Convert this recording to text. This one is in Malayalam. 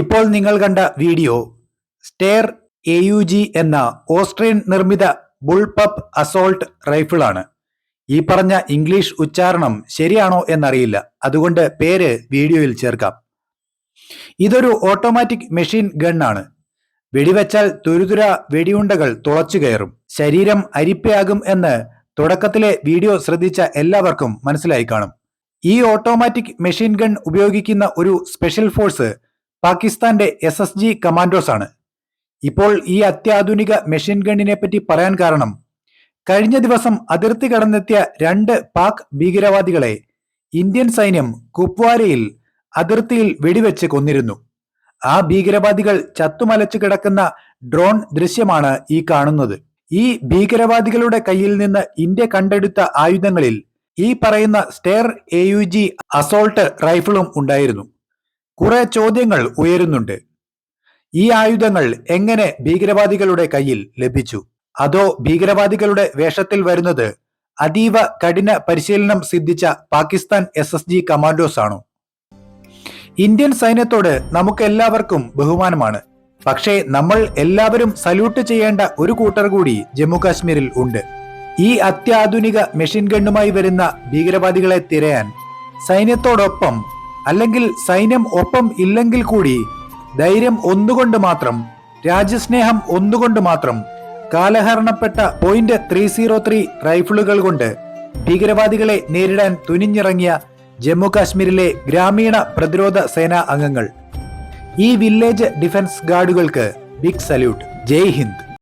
ഇപ്പോൾ നിങ്ങൾ കണ്ട video Steyr A U G എന്ന ഓസ്ട്രിയൻ നിർമ്മിത ബുൾപപ്പ് അസോൾട്ട് റൈഫിളാണ്. ഈ പറഞ്ഞ ഇംഗ്ലീഷ് ഉച്ചാരണം ശരിയാണോ എന്നറിയില്ല. അതുകൊണ്ട് പേര് വീഡിയോയിൽ ചേർക്കാം. ഇതൊരു ഓട്ടോമാറ്റിക് മെഷീൻ ഗണ്ണാണ് വെടിവെച്ചാൽ തുരുതുര വെടിയുണ്ടകൾ തുളച്ചു കയറും. ശരീരം അരിപ്പയാകും എന്ന് തുടക്കത്തിലെ വീഡിയോ ശ്രദ്ധിച്ച എല്ലാവർക്കും മനസ്സിലായി കാണും. ഈ ഓട്ടോമാറ്റിക് മെഷീൻ ഗൺ ഉപയോഗിക്കുന്ന ഒരു സ്പെഷ്യൽ ഫോഴ്സ് പാകിസ്ഥാന്റെ എസ് എസ് ജി കമാൻഡോസാണ്. ഇപ്പോൾ ഈ അത്യാധുനിക മെഷീൻ ഗണ്ണിനെ പറ്റി പറയാൻ കാരണം കഴിഞ്ഞ ദിവസം അതിർത്തി കടന്നെത്തിയ രണ്ട് പാക് ഭീകരവാദികളെ ഇന്ത്യൻ സൈന്യം കുപ്വാരയിൽ അതിർത്തിയിൽ വെടിവെച്ച് കൊന്നിരുന്നു. ആ ഭീകരവാദികൾ ചത്തുമലച്ചു കിടക്കുന്ന ഡ്രോൺ ദൃശ്യമാണ് ഈ കാണുന്നത്. ഈ ഭീകരവാദികളുടെ കയ്യിൽ നിന്ന് ഇന്ത്യ കണ്ടെടുത്ത ആയുധങ്ങളിൽ ഈ പറയുന്ന Steyr A U G assault റൈഫിളും ഉണ്ടായിരുന്നു. കുറെ ചോദ്യങ്ങൾ ഉയരുന്നുണ്ട്. ഈ ആയുധങ്ങൾ എങ്ങനെ ഭീകരവാദികളുടെ കയ്യിൽ ലഭിച്ചു? അതോ ഭീകരവാദികളുടെ വേഷത്തിൽ വരുന്നത് അതീവ കഠിന പരിശീലനം സിദ്ധിച്ച Pakistan S S G commandos ആണോ ഇന്ത്യൻ സൈന്യത്തോട് നമുക്കെല്ലാവർക്കും ബഹുമാനമാണ്. പക്ഷേ നമ്മൾ എല്ലാവരും സല്യൂട്ട് ചെയ്യേണ്ട ഒരു കൂട്ടർ കൂടി ജമ്മു കാശ്മീരിൽ ഉണ്ട്. ഈ അത്യാധുനിക മെഷീൻ ഗണ്ണുമായി വരുന്ന ഭീകരവാദികളെ തിരയാൻ സൈന്യത്തോടൊപ്പം അല്ലെങ്കിൽ സൈന്യം ഒപ്പം ഇല്ലെങ്കിൽ കൂടി ധൈര്യം ഒന്നുകൊണ്ട് മാത്രം രാജ്യസ്നേഹം ഒന്നുകൊണ്ട് മാത്രം കാലഹരണപ്പെട്ട പോയിന്റ് ത്രീ സീറോ ത്രീ റൈഫിളുകൾ കൊണ്ട് ഭീകരവാദികളെ നേരിടാൻ തുനിഞ്ഞിറങ്ങിയ ജമ്മു കാശ്മീരിലെ ഗ്രാമീണ പ്രതിരോധ സേനാ അംഗങ്ങൾ. ഈ വില്ലേജ് ഡിഫൻസ് ഗാർഡുകൾക്ക് ബിഗ് സല്യൂട്ട് ജയ് ഹിന്ദ്.